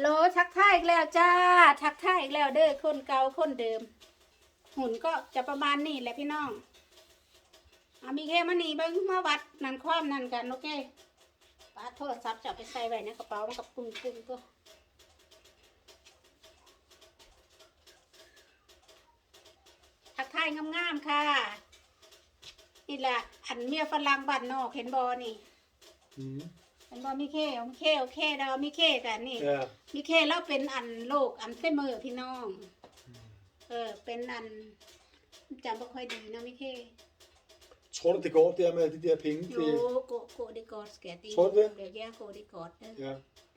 โลทักทายอีกแล้วจ้าทักทายอีกแล้วเด้อคนเก่าคนเดิม หุ่นก็จะประมาณนี้แหละพี่น้องอามีแค่มานี่เบิ้งมาวัดนั่นความนั่นกันโอเคปาโทรศัพท์จะไปใส่ไว้ในกระเป๋ามันกับปึ้งปึ้งก็ทักทายงามๆค่ะ นี่แหละอันเมียฝรั่งบ้านนอกเห็นบอนี่ Mm. เห็นบอมีเคโอเคโอเคเรามีเคกันนี่ Ja. มีเคแล้วเป็นอันโลกอันเฟเมอร์พี่น้อง เออ เป็นอันจำไม่ค่อยดีนะมิเค Tror du, det går der med de der penge? โย Det, โกโกดิกอดสแกตี Tror du det? เดี๋ยวแย่โกดิกอดเออ ja.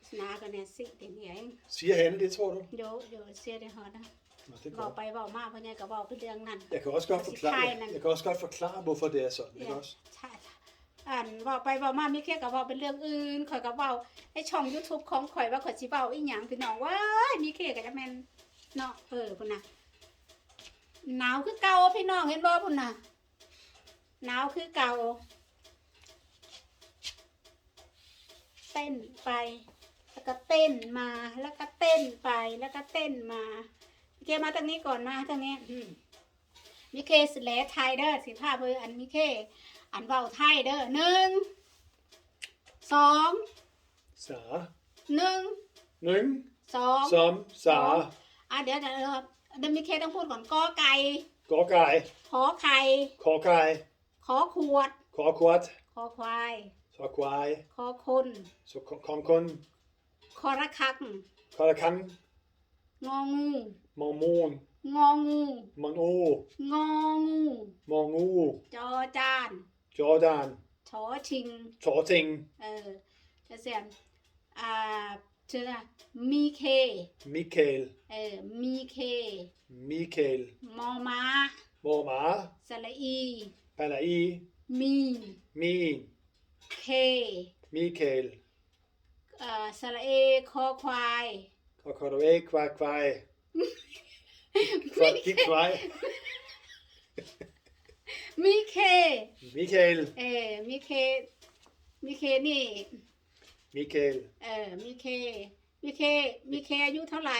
สนากันเนี่ยสิเดี๋ยวนี้เอง Siger Hanne det, tror du? โยโยเสียได้หอนะ Nå, det er บอก godt. ไปบอกมาเพราะเนี่ยก็บอกเป็นเรื่องนั้น Jeg kan også godt Altså, forklare, tegnen. jeg kan også godt forklare hvorfor det er sådan. Ikke เนี่ย også? ใช่ อันบอกไปบอกมามิเคก็บอกเป็นเรื่องอื่นข่อยก็บอกให้ช่อง YouTube ของข่อยว่าข่อยสิเว้าอีหยังพี่น้องว้ายมิเคก็จะแม่นเนาะเออพุ่นน่ะหนาวคือเก่าพี่น้องเห็นบ่พุ่นน่ะหนาวคือเก่าเต้นไป แล้วก็เต้นมาแล้วก็เต้นไปแล้วก็เต้นมาเคมาทางนี้ก่อนมาทางนี้ มมิเคสแลไทยเด้อสิภาพเบอร์อันมิเค อันเบาไทยเด้อหนึ่งสอง Så. หนึ่ง Nøng. สอง Som. Så. อะเดี๋ยวเดี๋ยวเดี๋ยวเดี๋ยวมิเคต้องพูดก่อนกอไก่ Gårdgej. ขอไข่ Korgej. ขอขวด Korkort. ขอควาย Så kvej. ขอคน Så kom- kom kun. ขอระคัง Kodakan. งองู Mormon. งองู Mono. งองู Mongu. จอจาน Jordan. ชอชิง Torting. เออจะเสียนอ่าชื่ออะไรมีเค Michael. เออ มีเค Michael. มอม้า Mormar. สระอี Palai. มี Min. เค Michael. เอ่อสระเอ คอควาย Og kan du ikke kvej kvej? Kvej, gik kvej. มีเค Michael. เออมีเคมีเคนี่ Michael. เออมีเคมีเคมีเคอายุเท่าไหร่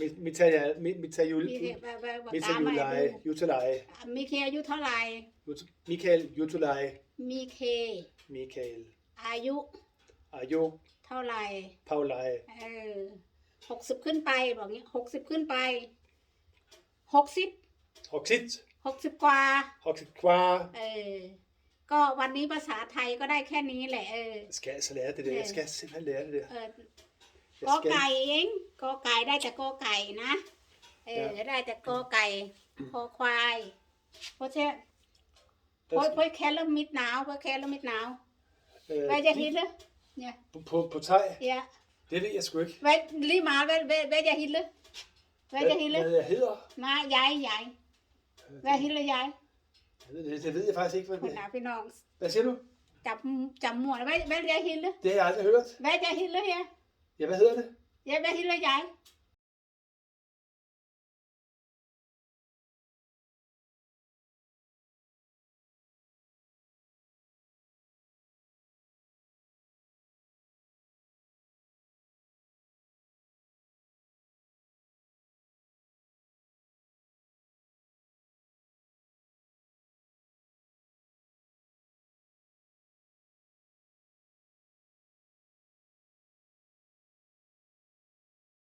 Mit, mit, tager, mit, mit, tager jul, มีเคแบบแบบแบบ mit ตาม tager มาให้ juleleje, ดู juteleje, มีเคอายุเท่าไหร่ Jut- Michael, juteleje, มีเค Michael, อายุ Ajo, เท่าไหร่ Pauleje, เออหกสิบขึ้นไปบอกงี้หกสิบขึ้นไป หกสิบ Hoxit, หกสิบกว่า Hoxit Kvar. เออก็วันนี้ภาษาไทยก็ได้แค่นี้แหละเออ Jeg skal altså lære det der. Jeg skal simpelthen lære det der. เออ Jeg กอ skal. ไก่เองกอไก่ได้แต่กอไก่นะ เออ ได้แต่กอไก่คอควายเพราะเช่เพราะเพราะแค่เริ่มมิดหนาวเพราะแค่เริ่มมิดหนาว Øh, ไปจะฮิตเลยเนี่ย på, på, på teg? เดี๋ยว Det ved jeg sgu ikke. ไปรีบมาไป ไปไปจะฮิตเลยไปจะฮิต Hvad, เลย hvad jeg hedder? มายายยายไปฮิตเลยยาย Jeg ved, det, det ved jeg faktisk ikke. คน Hvad, หนาพี่น้อง hvad siger du? จับจับหมวดไปไปจะฮิตเลย Det har jeg aldrig hørt. ไปจะฮิตเลยยาย Ja, hvad hedder det? ยายไ